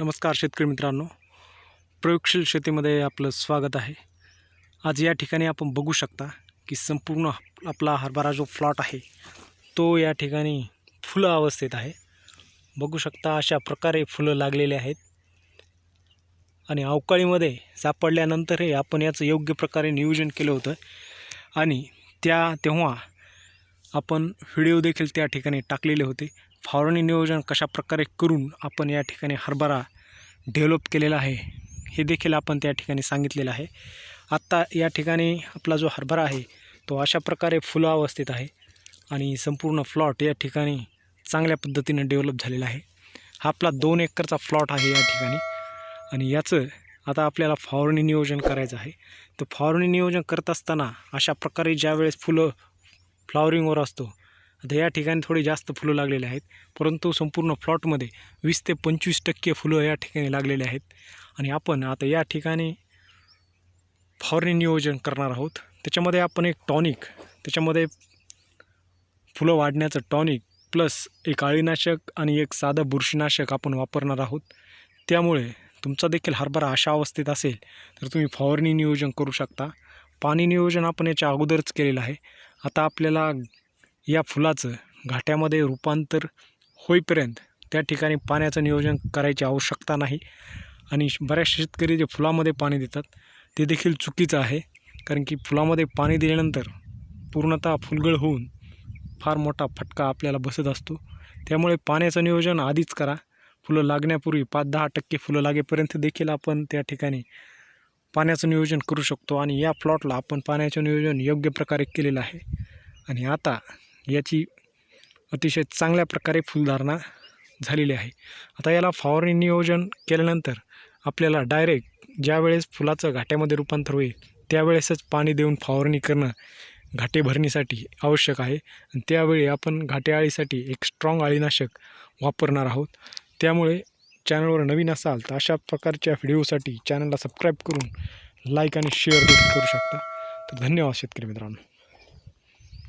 नमस्कार शेतकरी मित्रांनो. प्रयोगशील शेतीमध्ये आपलं स्वागत आहे. आज या ठिकाणी आपण बघू शकता की संपूर्ण आपला हरभरा जो प्लॉट आहे तो या ठिकाणी फुलं अवस्थेत आहे. बघू शकता अशा प्रकारे फुलं लागलेले आहेत. आणि अवकाळीमध्ये सापडल्यानंतरही आपण याचं योग्य प्रकारे नियोजन केलं होतं. आणि त्या तेव्हा आपण व्हिडिओ देखील त्या ठिकाणी टाकलेले होते. फवारणी नियोजन कशा प्रकारे करून आपण या ठिकाणी हरभरा डेव्हलप केलेला आहे हे देखील आपण त्या ठिकाणी सांगितलेलं आहे. आत्ता या ठिकाणी आपला जो हरभरा आहे तो अशा प्रकारे फुलं अवस्थेत आहे आणि संपूर्ण फ्लॉट या ठिकाणी चांगल्या पद्धतीनं डेव्हलप झालेला आहे. हा आपला दोन एकरचा फ्लॉट आहे या ठिकाणी आणि याचं आता आपल्याला फवारणी नियोजन करायचं आहे. तर फवारणी नियोजन करत असताना अशा प्रकारे ज्यावेळेस फुलं फ्लॉवरिंगवर असतो. आता या ठिकाणी थोडी जास्त फुलं लागलेले आहेत परंतु संपूर्ण प्लॉटमध्ये वीस ते पंचवीस टक्के फुलं या ठिकाणी लागलेले आहेत. आणि आपण आता या ठिकाणी फवारणी नियोजन करणार आहोत. त्याच्यामध्ये आपण एक टॉनिक त्याच्यामध्ये फुलं वाढण्याचं टॉनिक प्लस एक अळीनाशक आणि एक साधं बुरशीनाशक आपण वापरणार आहोत. त्यामुळे तुमचा देखील हरभरा अशा अवस्थेत असेल तर तुम्ही फवारणी नियोजन करू शकता. पाणी नियोजन आपण याच्या अगोदरच केलेलं आहे. आता आपल्याला या फुलाचं घाट्यामध्ये रूपांतर होईपर्यंत त्या ठिकाणी पाण्याचं नियोजन करायची आवश्यकता नाही. आणि बऱ्याच शेतकरी जे फुलामध्ये पाणी देतात ते देखील चुकीचं आहे. कारण की फुलामध्ये पाणी दिल्यानंतर पूर्णतः फुलगळ होऊन फार मोठा फटका आपल्याला बसत असतो. त्यामुळे पाण्याचं नियोजन आधीच करा. फुलं लागण्यापूर्वी पाच दहा टक्के फुलं लागेपर्यंत देखील आपण त्या ठिकाणी पाण्याचं नियोजन करू शकतो आणि या प्लॉटला आपण पाण्याचं नियोजन योग्य प्रकारे केलेलं आहे. आणि आता याची अतिशय चांगल्या प्रकारे फुलधारणा झालेली आहे. आता याला फवारणी नियोजन केल्यानंतर आपल्याला डायरेक्ट ज्यावेळेस फुलाचं घाट्यामध्ये रूपांतर होईल त्यावेळेसच पाणी देऊन फवारणी करणं घाटे भरणीसाठी आवश्यक आहे. आणि त्यावेळी आपण घाटे आळीसाठी एक स्ट्रॉंग अळीनाशक वापरणार आहोत. त्यामुळे चॅनलवर नवीन असाल तर अशा प्रकारच्या व्हिडिओसाठी चॅनलला सबस्क्राईब करून लाईक आणि शेअर देखील करू शकता. तर धन्यवाद शेतकरी मित्रांनो.